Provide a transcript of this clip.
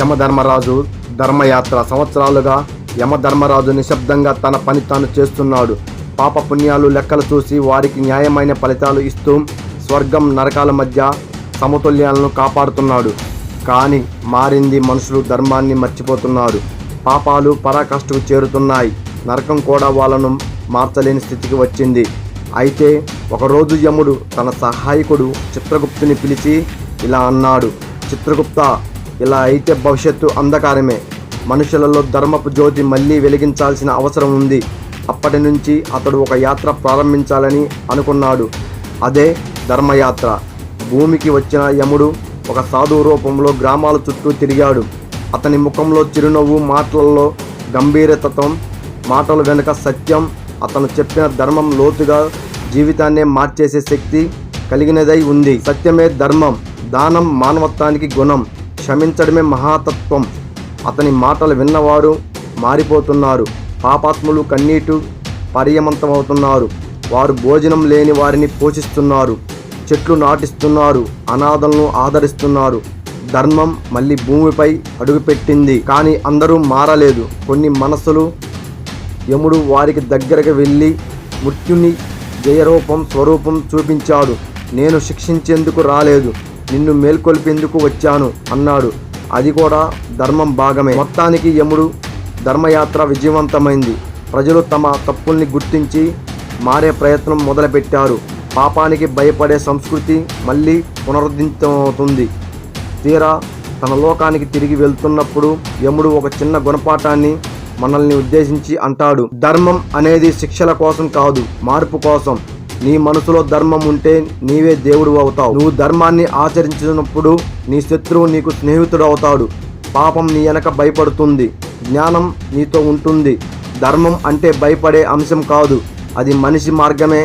యమధర్మరాజు ధర్మయాత్ర సంవత్సరాలుగా యమధర్మరాజు నిశ్శబ్దంగా తన పని తాను చేస్తున్నాడు. పాప పుణ్యాలు లెక్కలు చూసి వారికి న్యాయమైన ఫలితాలు ఇస్తూ స్వర్గం నరకాల మధ్య సమతుల్యాలను కాపాడుతున్నాడు. కానీ మారింది మనుషులు ధర్మాన్ని మర్చిపోతున్నారు. పాపాలు పరాకాష్ఠకు చేరుతున్నాయి. నరకం కూడా వాళ్ళను మార్చలేని స్థితికి వచ్చింది. అయితే ఒకరోజు యముడు తన సహాయకుడు చిత్రగుప్తుని పిలిచి ఇలా అన్నాడు. చిత్రగుప్త ఇలా అయితే భవిష్యత్తు అంధకారమే. మనుషులలో ధర్మపు జ్యోతి మళ్ళీ వెలిగించాల్సిన అవసరం ఉంది. అప్పటి నుంచి అతడు ఒక యాత్ర ప్రారంభించాలని అనుకున్నాడు. అదే ధర్మయాత్ర. భూమికి వచ్చిన యముడు ఒక సాధువు రూపంలో గ్రామాల చుట్టూ తిరిగాడు. అతని ముఖంలో చిరునవ్వు మాటలలో గంభీరతత్వం మాటలు వెనుక సత్యం అతను చెప్పిన ధర్మం లోతుగా జీవితాన్నే మార్చేసే శక్తి కలిగినదై ఉంది. సత్యమే ధర్మం. దానం మానవత్వానికి గుణం. క్షమించడమే మహాతత్వం. అతని మాటలు విన్నవారు మారిపోతున్నారు. పాపాత్ములు కన్నీటు పర్యమంతమవుతున్నారు. వారు భోజనం లేని వారిని పోషిస్తున్నారు. చెట్లు నాటిస్తున్నారు. అనాథలను ఆదరిస్తున్నారు. ధర్మం మళ్ళీ భూమిపై అడుగుపెట్టింది. కానీ అందరూ మారలేదు. కొన్ని మనసులు యముడు వారికి దగ్గరకు వెళ్ళి మృత్యుని జయరూపం స్వరూపం చూపించాడు. నేను శిక్షించేందుకు రాలేదు. నిన్ను మేల్కొల్పేందుకు వచ్చాను అన్నాడు. అది కూడా ధర్మం భాగమే. మొత్తానికి యముడు ధర్మయాత్ర విజయవంతమైంది. ప్రజలు తమ తప్పుల్ని గుర్తించి మారే ప్రయత్నం మొదలుపెట్టారు. పాపానికి భయపడే సంస్కృతి మళ్ళీ పునరుద్ధరించవుతుంది తీరా తన లోకానికి తిరిగి వెళ్తున్నప్పుడు యముడు ఒక చిన్న గుణపాఠాన్ని మనల్ని ఉద్దేశించి అంటాడు. ధర్మం అనేది శిక్షల కోసం కాదు మార్పు కోసం. నీ మనసులో ధర్మం ఉంటే నీవే దేవుడు అవుతావు. నువ్వు ధర్మాన్ని ఆచరించినప్పుడు నీ శత్రువు నీకు స్నేహితుడు అవుతాడు. పాపం నీ వెనక భయపడుతుంది. జ్ఞానం నీతో ఉంటుంది. ధర్మం అంటే భయపడే అంశం కాదు. అది మనిషి మార్గమే.